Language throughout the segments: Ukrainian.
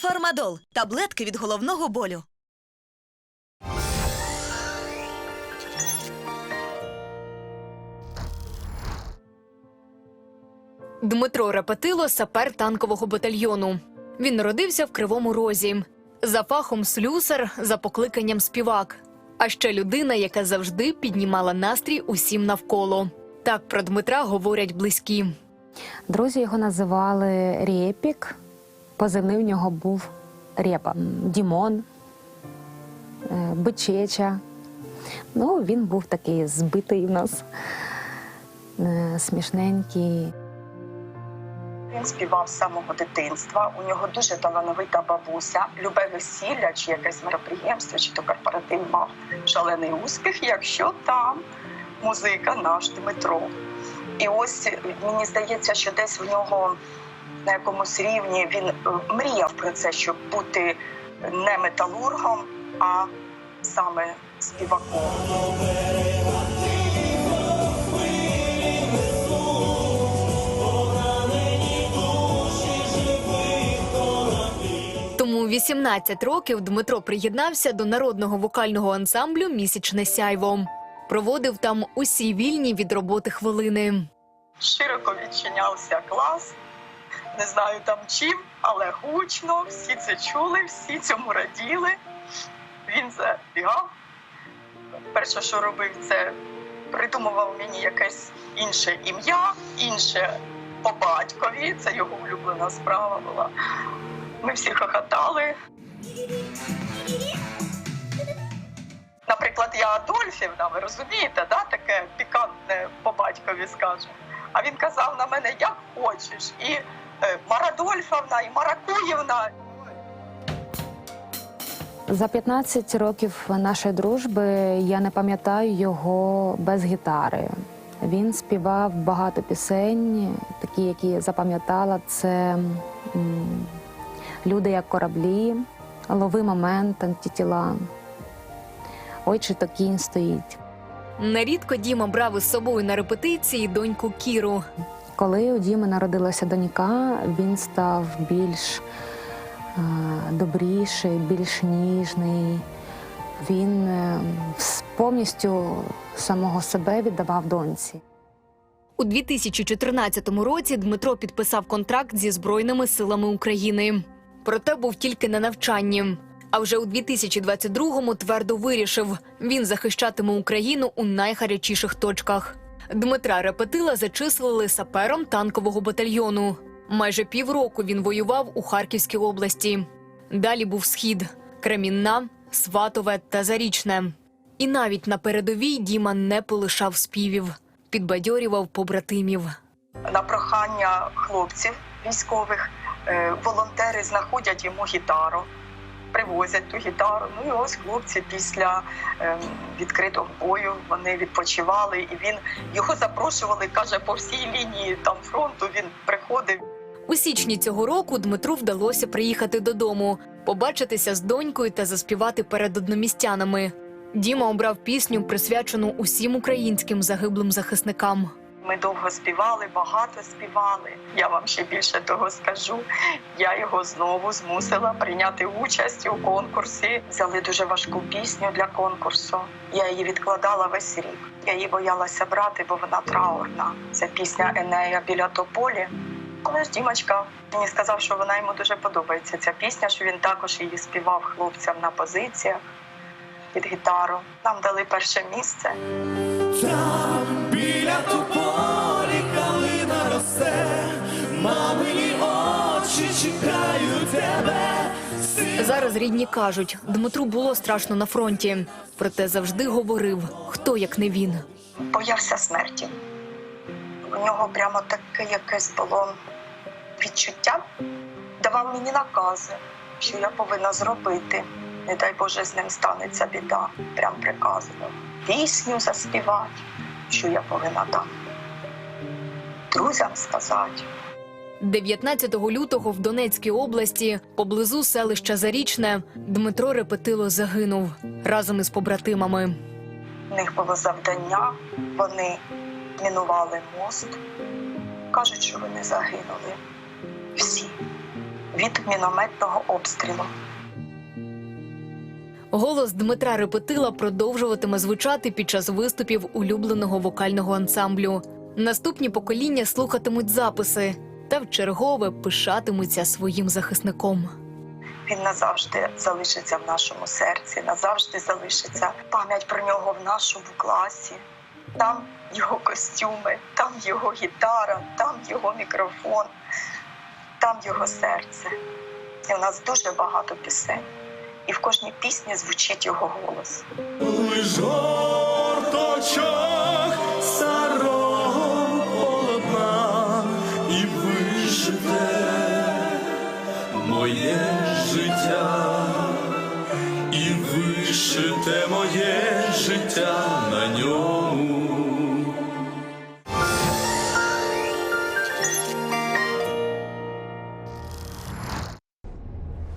Фармадол таблетки від головного болю. Дмитро Репетило сапер танкового батальйону. Він народився в Кривому Розі. За фахом слюсар, за покликанням співак. А ще людина, яка завжди піднімала настрій усім навколо. Так про Дмитра говорять близькі. Друзі його називали Рєпік. Позивний в нього був Рєпа. Дімон, е, Бичеча. Ну, він був такий збитий в нас, е, смішненький. Він співав з самого дитинства. У нього дуже талановита бабуся. Любе весілля чи якесь мероприємство, чи то корпоратив мав шалений успіх, якщо там музика наш Дмитро. І ось мені здається, що десь в нього на якомусь рівні він е, мріяв про це, щоб бути не металургом, а саме співаком. Тому у 18 років Дмитро приєднався до народного вокального ансамблю Місячне сяйво. Проводив там усі вільні від роботи хвилини. широко відчинявся клас. Не знаю там чим, але гучно, всі це чули, всі цьому раділи. Він забігав. Перше, що робив, це придумував мені якесь інше ім'я, інше по батькові. Це його улюблена справа була. Ми всі хохотали. Наприклад, я Адольфівна, ви розумієте, да? таке пікантне по батькові скажемо. А він казав на мене, як хочеш. І Марадольфовна, і Маракуєвна. За 15 років нашої дружби я не пам'ятаю його без гітари. Він співав багато пісень, такі, які я запам'ятала, це Люди як кораблі, лови момент, антитіла. Ой, чи то кінь стоїть. Нерідко Діма брав із собою на репетиції доньку Кіру. Коли у Діми народилася донька, він став більш е, добріший, більш ніжний. Він е, повністю самого себе віддавав доньці. У 2014 році Дмитро підписав контракт зі Збройними силами України. Проте був тільки на навчанні. А вже у 2022-му твердо вирішив, він захищатиме Україну у найгарячіших точках. Дмитра Репетила зачислили сапером танкового батальйону. Майже півроку він воював у Харківській області. Далі був схід Кремінна, Сватове та Зарічне. І навіть на передовій Діма не полишав співів, підбадьорював побратимів. На прохання хлопців військових е, волонтери знаходять йому гітару, привозять ту гітару. Ну і ось хлопці після е, відкритого бою вони відпочивали, і він його запрошували, каже, по всій лінії там фронту він приходив. У січні цього року Дмитру вдалося приїхати додому, побачитися з донькою та заспівати перед одномістянами. Діма обрав пісню, присвячену усім українським загиблим захисникам. Ми довго співали, багато співали. Я вам ще більше того скажу. Я його знову змусила прийняти участь у конкурсі. Взяли дуже важку пісню для конкурсу. Я її відкладала весь рік. Я її боялася брати, бо вона траурна. Це пісня Енея біля тополі. Але ж Дімочка мені сказав, що вона йому дуже подобається. Ця пісня, що він також її співав хлопцям на позиціях під гітару. Нам дали перше місце. Там біля тополі очі чекають тебе. Зараз рідні кажуть, Дмитру було страшно на фронті, проте завжди говорив, хто як не він. боявся смерті. У нього прямо таке якесь було відчуття, давав мені накази, що я повинна зробити. Не дай Боже, з ним станеться біда. Прям приказував. Пісню заспівати, що я повинна там. Друзям сказати. 19 лютого в Донецькій області, поблизу селища Зарічне, Дмитро Репетило загинув разом із побратимами. У них було завдання, вони мінували мост. Кажуть, що вони загинули. Всі. від мінометного обстрілу. Голос Дмитра Репетила продовжуватиме звучати під час виступів улюбленого вокального ансамблю. Наступні покоління слухатимуть записи та вчергове пишатимуться своїм захисником. Він назавжди залишиться в нашому серці, назавжди залишиться пам'ять про нього в нашому класі. Там його костюми, там його гітара, там його мікрофон, там його серце. І у нас дуже багато пісень. І в кожній пісні звучить його голос. Лиш вишите моє життя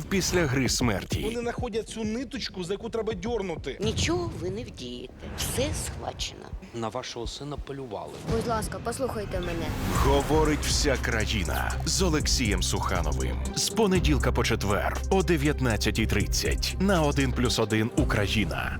після гри смерті. Вони знаходять цю ниточку, за яку треба дьорнути. Нічого ви не вдієте. Все схвачено. На вашого сина полювали. Будь ласка, послухайте мене. Говорить вся країна з Олексієм Сухановим. З понеділка по четвер о 19.30 на 1+,1 Україна.